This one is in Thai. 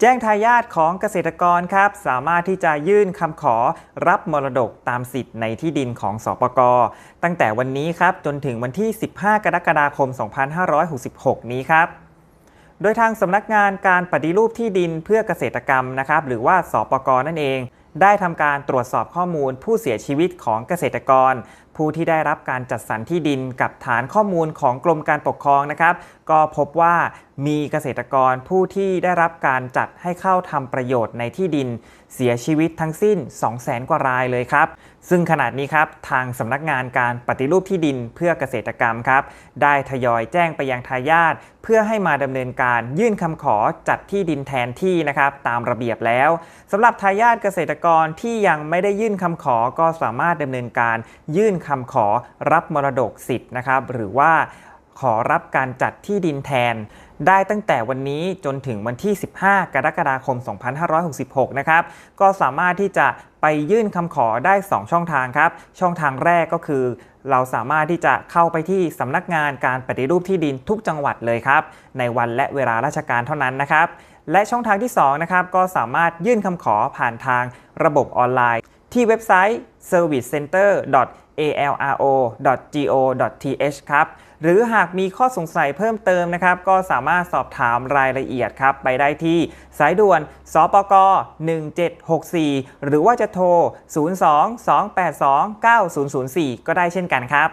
แจ้งทายาทของเกษตรกรครับ สามารถที่จะยื่นคำขอรับมรดกตามสิทธิ์ในที่ดินของสปกตั้งแต่วันนี้ครับจนถึงวันที่ 15 กรกฎาคม 2566 นี้ครับโดยทางสำนักงานการปฏิรูปที่ดินเพื่อเกษตรกรรมนะครับ หรือว่าสปกนั่นเอง ได้ทำการตรวจสอบข้อมูลผู้เสียชีวิตของเกษตรกร ผู้ที่ได้รับการจัดสรรที่ดินกับฐานข้อมูลของกรมการปกครองนะครับ ก็พบว่ามีเกษตรกรผู้ที่ได้รับการจัดให้เข้าทำประโยชน์ในที่ดิน เสียชีวิตทั้งสิ้น 200,000 กว่ารายเลยครับ ซึ่งขณะนี้ครับทางสำนักงานการปฏิรูปที่ดินเพื่อเกษตรกรรมครับ ได้ทยอยแจ้งไปยังทายาทเพื่อให้มาดำเนินการยื่นคำขอจัดที่ดินแทนที่นะครับตามระเบียบแล้วสำหรับทายาทเกษตรกรที่ยังไม่ได้ยื่นคำขอก็สามารถดำเนินการยื่นคำขอรับมรดกสิทธิ์นะครับหรือว่า ขอรับการจัดที่ดินแทน ได้ตั้งแต่วันนี้จนถึงวันที่ 15 กรกฎาคม 2566 นะครับ ก็สามารถที่จะไปยื่นคำขอได้ 2 ช่องทางครับ ช่องทางแรกก็คือ เราสามารถที่จะเข้าไปที่สำนักงานการปฏิรูปที่ดินทุกจังหวัดเลยครับ ในวันและเวลาราชการเท่านั้นนะครับ และช่องทางที่2นะครับก็สามารถยื่นคำขอผ่านทางระบบออนไลน์ ที่เว็บไซต์ servicecenter.alro.go.th ครับ หรือหากมีข้อสงสัยเพิ่มเติมนะครับ ก็สามารถสอบถามรายละเอียดครับ ไปได้ที่สายด่วน สปก 1764 หรือว่าจะโทร 02 282 9004 ก็ได้เช่นกันครับ